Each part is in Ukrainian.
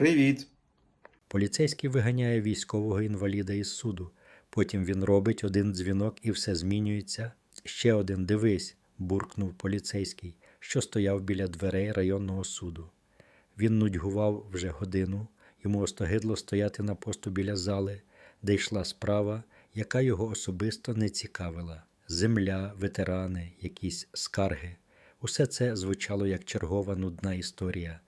Привіт. Поліцейський виганяє військового інваліда із суду. Потім він робить один дзвінок і все змінюється. Ще один дивись, буркнув поліцейський, що стояв біля дверей районного суду. Він нудьгував вже годину, йому остогидло стояти на посту біля зали, де йшла справа, яка його особисто не цікавила. Земля, ветерани, якісь скарги. Усе це звучало як чергова нудна історія,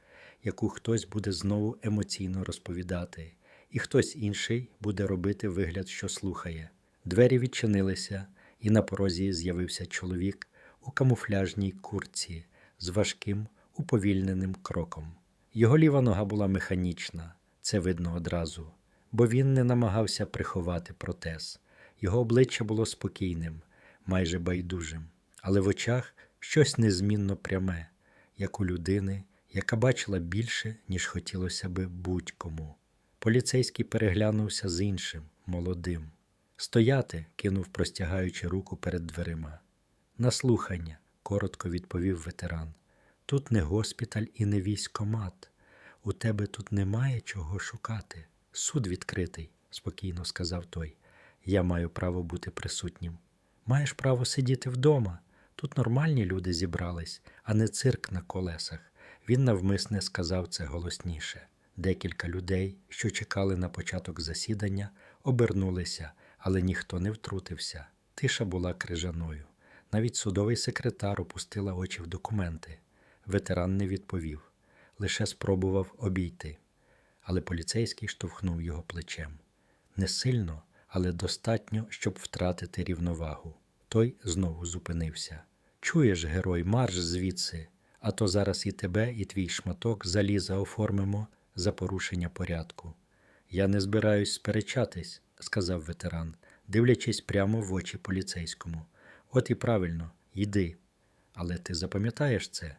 яку хтось буде знову емоційно розповідати, і хтось інший буде робити вигляд, що слухає. Двері відчинилися, і на порозі з'явився чоловік у камуфляжній курці з важким уповільненим кроком. Його ліва нога була механічна, це видно одразу, бо він не намагався приховати протез. Його обличчя було спокійним, майже байдужим, але в очах щось незмінно пряме, як у людини, яка бачила більше, ніж хотілося би будь-кому. Поліцейський переглянувся з іншим, молодим. Стояти, кинув, простягаючи руку перед дверима. На слухання, коротко відповів ветеран. Тут не госпіталь і не військомат. У тебе тут немає чого шукати. Суд відкритий, спокійно сказав той. Я маю право бути присутнім. Маєш право сидіти вдома. Тут нормальні люди зібрались, а не цирк на колесах. Він навмисне сказав це голосніше. Декілька людей, що чекали на початок засідання, обернулися, але ніхто не втрутився. Тиша була крижаною. Навіть судовий секретар опустила очі в документи. Ветеран не відповів, лише спробував обійти. Але поліцейський штовхнув його плечем. Не сильно, але достатньо, щоб втратити рівновагу. Той знову зупинився. Чуєш, герой, марш звідси, а то зараз і тебе, і твій шматок заліза оформимо за порушення порядку. Я не збираюсь сперечатись, сказав ветеран, дивлячись прямо в очі поліцейському. От і правильно, йди. Але ти запам'ятаєш це?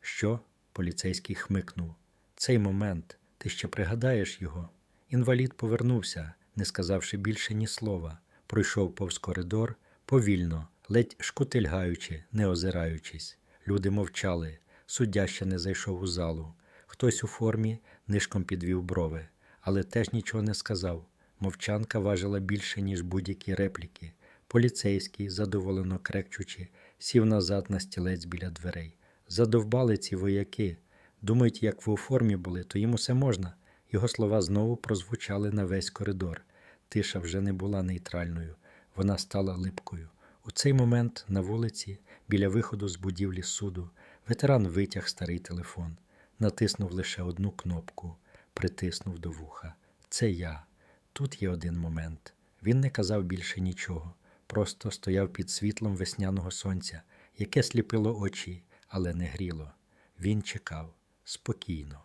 Що? Поліцейський хмикнув. Цей момент, ти ще пригадаєш його. Інвалід повернувся, не сказавши більше ні слова, пройшов повз коридор повільно, ледь шкутильгаючи, не озираючись. Люди мовчали, суддя ще не зайшов у залу. Хтось у формі нишком підвів брови, але теж нічого не сказав. Мовчанка важила більше, ніж будь-які репліки. Поліцейський, задоволено крекчучи, сів назад на стілець біля дверей. Задовбали ці вояки. Думають, як ви у формі були, то їм усе можна. Його слова знову прозвучали на весь коридор. Тиша вже не була нейтральною, вона стала липкою. У цей момент на вулиці, біля виходу з будівлі суду, ветеран витяг старий телефон, натиснув лише одну кнопку, притиснув до вуха. Це я. Тут є один момент. Він не казав більше нічого, просто стояв під світлом весняного сонця, яке сліпило очі, але не гріло. Він чекав спокійно.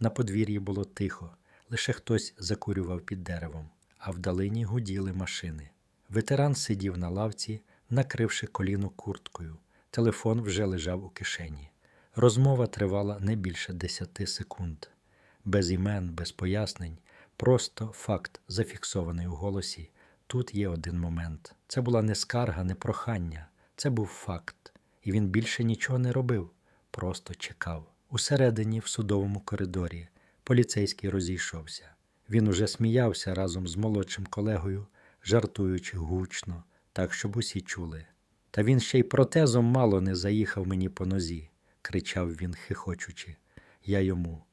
На подвір'ї було тихо, лише хтось закурював під деревом, а вдалині гуділи машини. Ветеран сидів на лавці, накривши коліно курткою. Телефон вже лежав у кишені. Розмова тривала не більше десяти секунд. Без імен, без пояснень, просто факт, зафіксований у голосі. Тут є один момент. Це була не скарга, не прохання, це був факт. І він більше нічого не робив, просто чекав. Усередині, в судовому коридорі, поліцейський розійшовся. Він уже сміявся разом з молодшим колегою, жартуючи гучно, так, щоб усі чули. Та він ще й протезом мало не заїхав мені по нозі, кричав він, хихочучи. Я йому.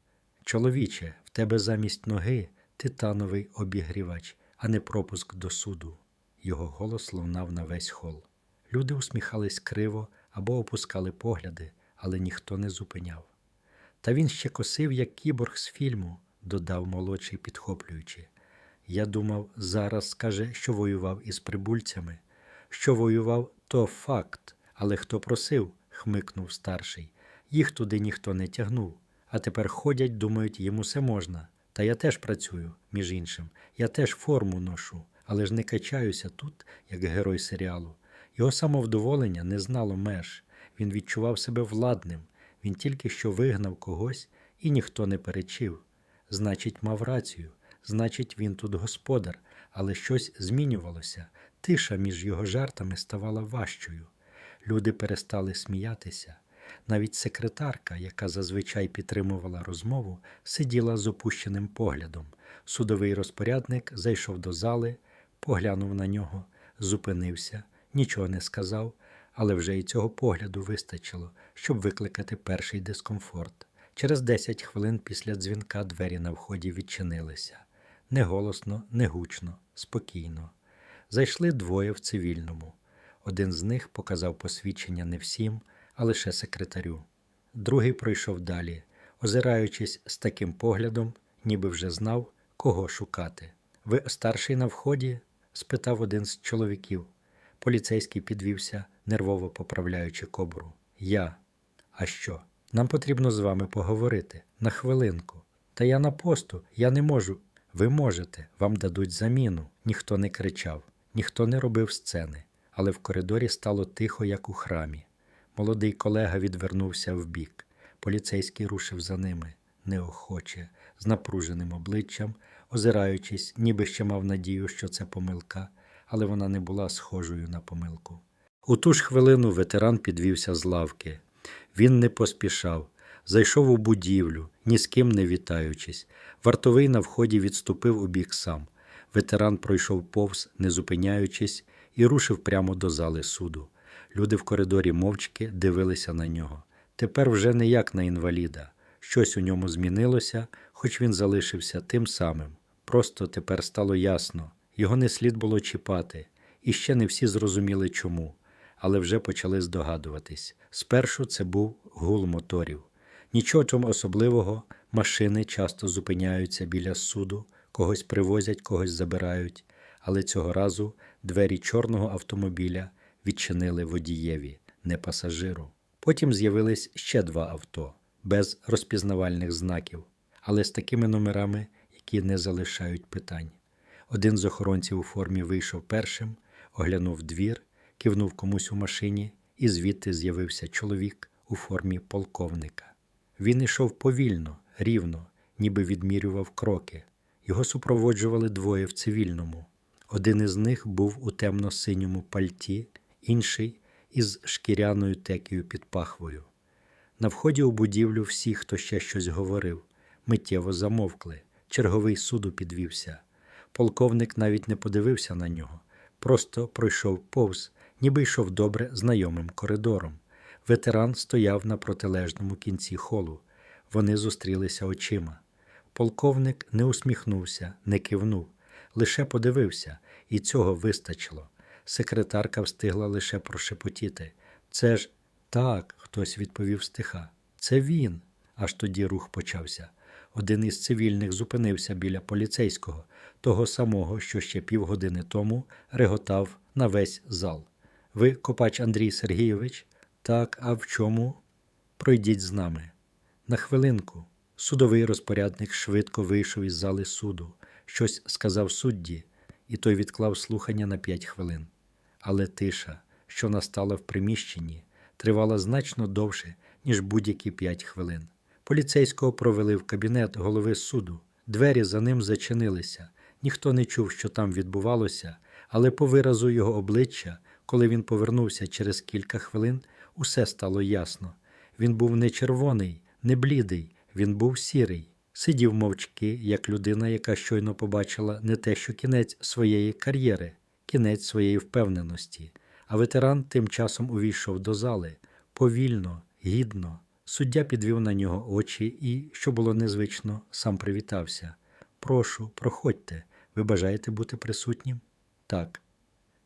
Чоловіче, в тебе замість ноги титановий обігрівач, а не пропуск до суду. Його голос лунав на весь хол. Люди усміхались криво або опускали погляди, але ніхто не зупиняв. Та він ще косив, як кіборг з фільму, додав молодший, підхоплюючи. Я думав, зараз скаже, що воював із прибульцями. Що воював, то факт, але хто просив, хмикнув старший. Їх туди ніхто не тягнув. А тепер ходять, думають, їм усе можна. Та я теж працюю, між іншим. Я теж форму ношу, але ж не качаюся тут, як герой серіалу. Його самовдоволення не знало меж. Він відчував себе владним. Він тільки що вигнав когось, і ніхто не перечив. Значить, мав рацію, значить, він тут господар, але щось змінювалося. Тиша між його жартами ставала важчою. Люди перестали сміятися. Навіть секретарка, яка зазвичай підтримувала розмову, сиділа з опущеним поглядом. Судовий розпорядник зайшов до зали, поглянув на нього, зупинився, нічого не сказав, але вже і цього погляду вистачило, щоб викликати перший дискомфорт. Через 10 хвилин після дзвінка двері на вході відчинилися. Не голосно, не гучно, спокійно. Зайшли двоє в цивільному. Один з них показав посвідчення не всім, а лише секретарю. Другий пройшов далі, озираючись з таким поглядом, ніби вже знав, кого шукати. Ви старший на вході? спитав один з чоловіків. Поліцейський підвівся, нервово поправляючи кобру. Я. А що? Нам потрібно з вами поговорити на хвилинку. Та я на посту, я не можу. Ви можете, вам дадуть заміну. Ніхто не кричав, ніхто не робив сцени, але в коридорі стало тихо, як у храмі. Молодий колега відвернувся вбік. Поліцейський рушив за ними, неохоче, з напруженим обличчям, озираючись, ніби ще мав надію, що це помилка, але вона не була схожою на помилку. У ту ж хвилину ветеран підвівся з лавки. Він не поспішав, зайшов у будівлю, ні з ким не вітаючись. Вартовий на вході відступив у бік сам. Ветеран пройшов повз, не зупиняючись, і рушив прямо до зали суду. Люди в коридорі мовчки дивилися на нього. Тепер вже не як на інваліда. Щось у ньому змінилося, хоч він залишився тим самим. Просто тепер стало ясно його не слід було чіпати, і ще не всі зрозуміли чому, але вже почали здогадуватись. Спершу це був гул моторів. Нічого чому особливого, машини часто зупиняються біля суду, когось привозять, когось забирають, але цього разу двері чорного автомобіля відчинили водієві, не пасажиру. Потім з'явились ще два авто без розпізнавальних знаків, але з такими номерами, які не залишають питань. Один з охоронців у формі вийшов першим, оглянув двір, кивнув комусь у машині, і звідти з'явився чоловік у формі полковника. Він ішов повільно, рівно, ніби відмірював кроки. Його супроводжували двоє в цивільному. Один із них був у темно-синьому пальті, інший із шкіряною текію під пахвою. На вході у будівлю всі, хто ще щось говорив, миттєво замовкли. Черговий суду підвівся. Полковник навіть не подивився на нього, просто пройшов повз, ніби йшов добре знайомим коридором. Ветеран стояв на протилежному кінці холу. Вони зустрілися очима. Полковник не усміхнувся, не кивнув, лише подивився, і цього вистачило. Секретарка встигла лише прошепотіти. Це ж так, хтось відповів стиха. Це він. Аж тоді рух почався. Один із цивільних зупинився біля поліцейського, того самого, що ще півгодини тому реготав на весь зал. Ви, копач Андрій Сергійович? Так, а в чому? Пройдіть з нами. На хвилинку. Судовий розпорядник швидко вийшов із зали суду, щось сказав судді, і той відклав слухання на п'ять хвилин. Але тиша, що настала в приміщенні, тривала значно довше, ніж будь-які п'ять хвилин. Поліцейського провели в кабінет голови суду. Двері за ним зачинилися. Ніхто не чув, що там відбувалося, але по виразу його обличчя, коли він повернувся через кілька хвилин, усе стало ясно. Він був не червоний, не блідий, він був сірий. Сидів мовчки, як людина, яка щойно побачила не те, що кінець своєї кар'єри, кінець своєї впевненості. А ветеран тим часом увійшов до зали повільно, гідно. Суддя підвів на нього очі і, що було незвично, сам привітався. Прошу, проходьте. Ви бажаєте бути присутнім? Так.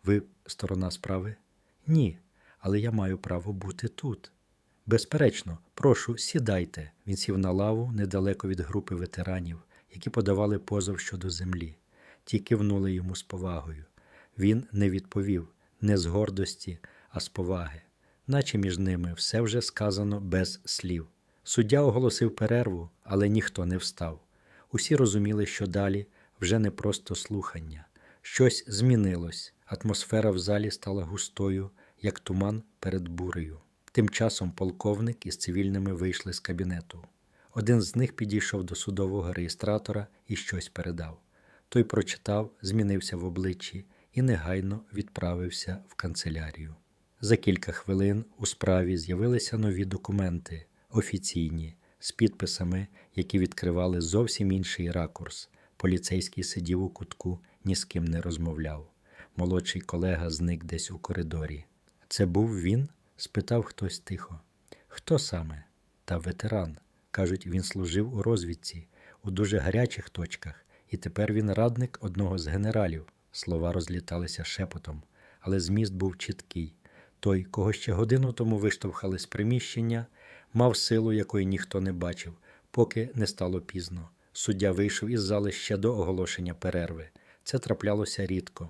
Ви сторона справи? Ні, але я маю право бути тут. Безперечно, прошу, сідайте. Він сів на лаву недалеко від групи ветеранів, які подавали позов щодо землі. Ті кивнули йому з повагою. Він не відповів не з гордості, а з поваги, наче між ними все вже сказано без слів. Суддя оголосив перерву, але ніхто не встав. Усі розуміли, що далі вже не просто слухання. Щось змінилось, атмосфера в залі стала густою, як туман перед бурею. Тим часом полковник із цивільними вийшли з кабінету. Один з них підійшов до судового реєстратора і щось передав. Той прочитав, змінився в обличчі і негайно відправився в канцелярію. За кілька хвилин у справі з'явилися нові документи, офіційні, з підписами, які відкривали зовсім інший ракурс. Поліцейський сидів у кутку, ні з ким не розмовляв. Молодший колега зник десь у коридорі. Це був він? Спитав хтось тихо. Хто саме? Та ветеран. Кажуть, він служив у розвідці у дуже гарячих точках, і тепер він радник одного з генералів. Слова розліталися шепотом, але зміст був чіткий. Той, кого ще годину тому виштовхали з приміщення, мав силу, якої ніхто не бачив, поки не стало пізно. Суддя вийшов із зали ще до оголошення перерви. Це траплялося рідко.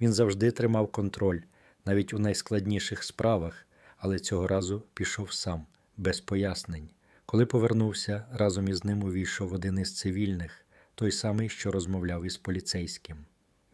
Він завжди тримав контроль, навіть у найскладніших справах, але цього разу пішов сам, без пояснень. Коли повернувся, разом із ним увійшов один із цивільних, той самий, що розмовляв із поліцейським.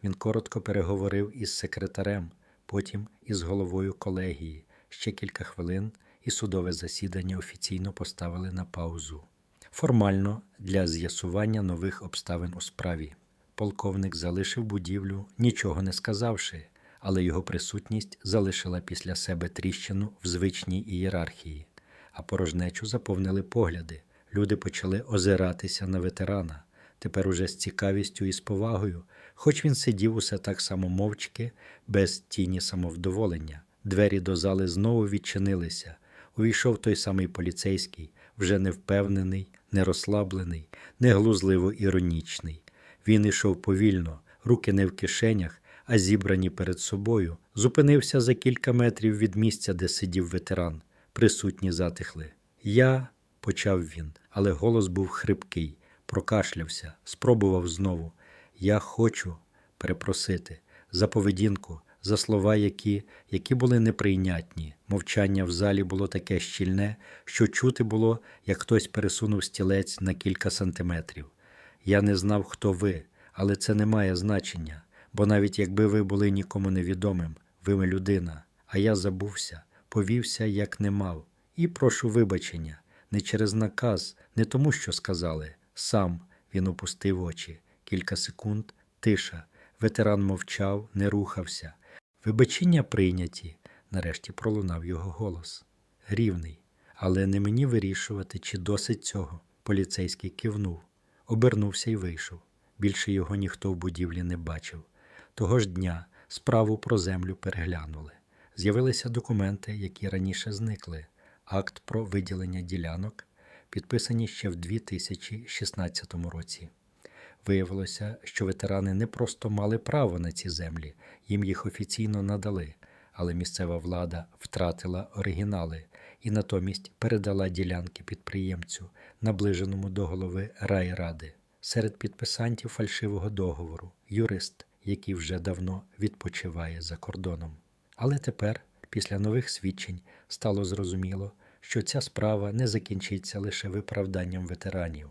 Він коротко переговорив із секретарем, потім із головою колегії. Ще кілька хвилин, і судове засідання офіційно поставили на паузу. Формально для з'ясування нових обставин у справі. Полковник залишив будівлю, нічого не сказавши, але його присутність залишила після себе тріщину в звичній ієрархії, а порожнечу заповнили погляди. Люди почали озиратися на ветерана, тепер уже з цікавістю і з повагою, хоч він сидів усе так само мовчки, без тіні самовдоволення. Двері до зали знову відчинилися. Увійшов той самий поліцейський, вже невпевнений, не глузливо іронічний. Він ішов повільно, руки не в кишенях, а зібрані перед собою, зупинився за кілька метрів від місця, де сидів ветеран. Присутні затихли. Я, почав він, але голос був хрипкий, прокашлявся, спробував знову. Я хочу перепросити за поведінку, за слова, які, які були неприйнятні. Мовчання в залі було таке щільне, що чути було, як хтось пересунув стілець на кілька сантиметрів. Я не знав, хто ви, але це не має значення, бо навіть якби ви були нікому невідомим, ви людина, а я забувся, повівся, як не мав, і прошу вибачення, не через наказ, не тому, що сказали. Сам він опустив очі. Кілька секунд, тиша. Ветеран мовчав, не рухався. Вибачення прийняті, нарешті пролунав його голос. Рівний, але не мені вирішувати, чи досить цього. Поліцейський кивнув, обернувся і вийшов. Більше його ніхто в будівлі не бачив. Того ж дня справу про землю переглянули. З'явилися документи, які раніше зникли. Акт про виділення ділянок, підписані ще в 2016 році. Виявилося, що ветерани не просто мали право на ці землі, їм їх офіційно надали, але місцева влада втратила оригінали і натомість передала ділянки підприємцю, наближеному до голови райради. Серед підписантів фальшивого договору юрист, який вже давно відпочиває за кордоном. Але тепер, після нових свідчень, стало зрозуміло, що ця справа не закінчиться лише виправданням ветеранів.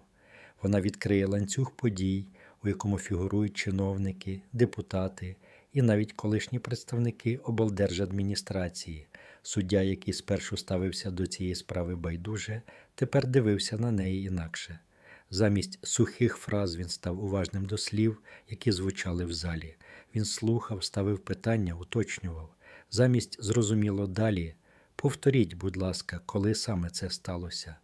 Вона відкриє ланцюг подій, у якому фігурують чиновники, депутати і навіть колишні представники облдержадміністрації. Суддя, який спершу ставився до цієї справи байдуже, тепер дивився на неї інакше. Замість сухих фраз він став уважним до слів, які звучали в залі. Він слухав, ставив питання, уточнював. Замість зрозуміло далі. Повторіть, будь ласка, коли саме це сталося.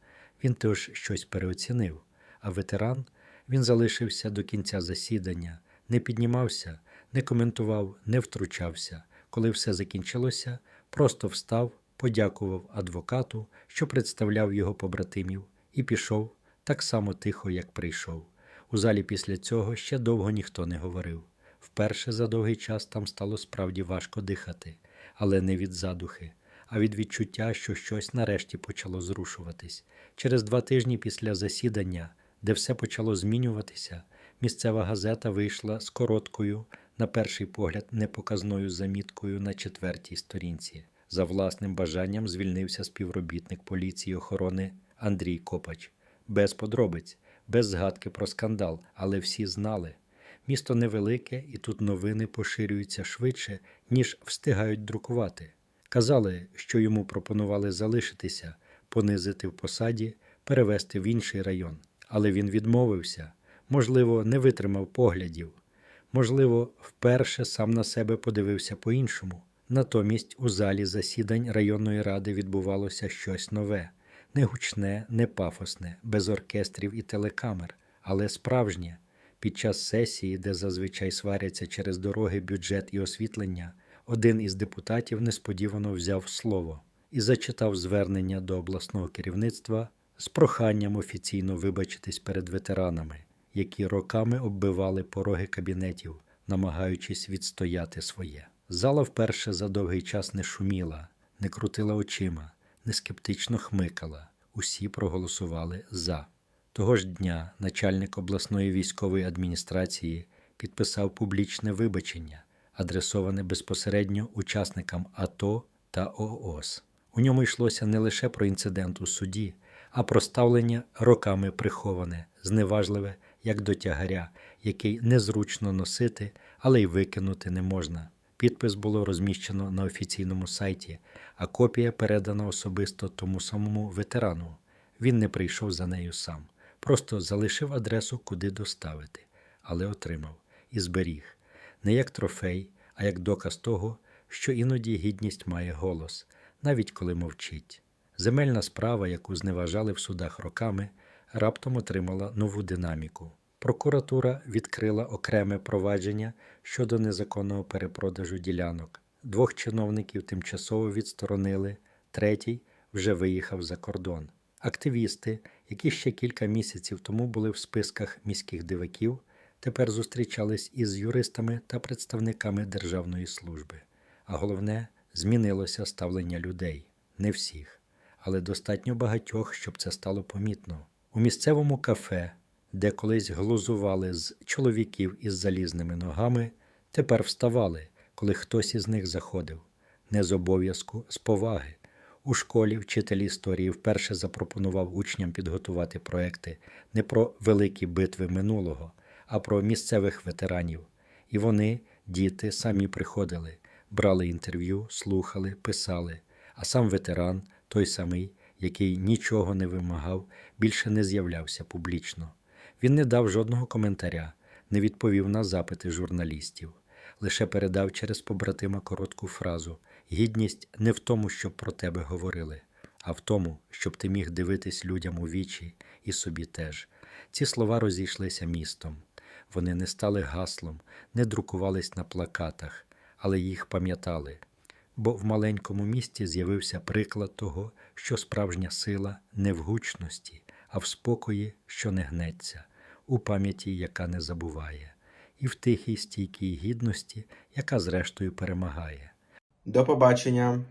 Він теж щось переоцінив а ветеран він залишився до кінця засідання, не піднімався, не коментував, не втручався. Коли все закінчилося, просто встав, подякував адвокату, що представляв його побратимів, і пішов так само тихо, як прийшов. У залі після цього ще довго ніхто не говорив. Вперше за довгий час там стало справді важко дихати, але не від задухи, а від відчуття, що щось нарешті почало зрушуватись. Через два тижні після засідання де все почало змінюватися, місцева газета вийшла з короткою, на перший погляд, непоказною заміткою на четвертій сторінці. За власним бажанням звільнився співробітник поліції охорони Андрій Копач. Без подробиць, без згадки про скандал, але всі знали. Місто невелике, і тут новини поширюються швидше, ніж встигають друкувати. Казали, що йому пропонували залишитися, понизити в посаді, перевести в інший район. Але він відмовився, можливо, не витримав поглядів, можливо, вперше сам на себе подивився по-іншому, Натомість у залі засідань районної ради відбувалося щось нове, не гучне, не пафосне, без оркестрів і телекамер, але справжнє. Під час сесії, де зазвичай сваряться через дороги, бюджет і освітлення, один із депутатів несподівано взяв слово і зачитав звернення до обласного керівництва з проханням офіційно вибачитись перед ветеранами, які роками оббивали пороги кабінетів, намагаючись відстояти своє. Зала вперше за довгий час не шуміла, не крутила очима, не скептично хмикала. Усі проголосували за. Того ж дня начальник обласної військової адміністрації підписав публічне вибачення, адресоване безпосередньо учасникам АТО та ООС. У ньому йшлося не лише про інцидент у суді, а про ставлення роками приховане, зневажливе, як до тягаря, який незручно носити, але й викинути не можна. Підпис було розміщено на офіційному сайті, а копія передана особисто тому самому ветерану. Він не прийшов за нею сам, просто залишив адресу, куди доставити, але отримав і зберіг не як трофей, а як доказ того, що іноді гідність має голос, навіть коли мовчить. Земельна справа, яку зневажали в судах роками, раптом отримала нову динаміку. Прокуратура відкрила окреме провадження щодо незаконного перепродажу ділянок. Двох чиновників тимчасово відсторонили, третій вже виїхав за кордон. Активісти, які ще кілька місяців тому були в списках міських диваків, тепер зустрічались із юристами та представниками державної служби. А головне, змінилося ставлення людей. Не всіх, але достатньо багатьох, щоб це стало помітно. У місцевому кафе, де колись глузували з чоловіків із залізними ногами, тепер вставали, коли хтось із них заходив. Не з обов'язку, з поваги. У школі вчитель історії вперше запропонував учням підготувати проекти не про великі битви минулого, а про місцевих ветеранів. І вони, діти, самі приходили, брали інтерв'ю, слухали, писали. А сам ветеран, той самий, який нічого не вимагав, більше не з'являвся публічно. Він не дав жодного коментаря, не відповів на запити журналістів, лише передав через побратима коротку фразу Гідність не в тому, щоб про тебе говорили, а в тому, щоб ти міг дивитись людям у вічі і собі теж. Ці слова розійшлися містом. Вони не стали гаслом, не друкувались на плакатах, але їх пам'ятали. Бо в маленькому місті з'явився приклад того, що справжня сила не в гучності, а в спокої, що не гнеться, у пам'яті, яка не забуває, і в тихій стійкій гідності, яка зрештою перемагає. До побачення.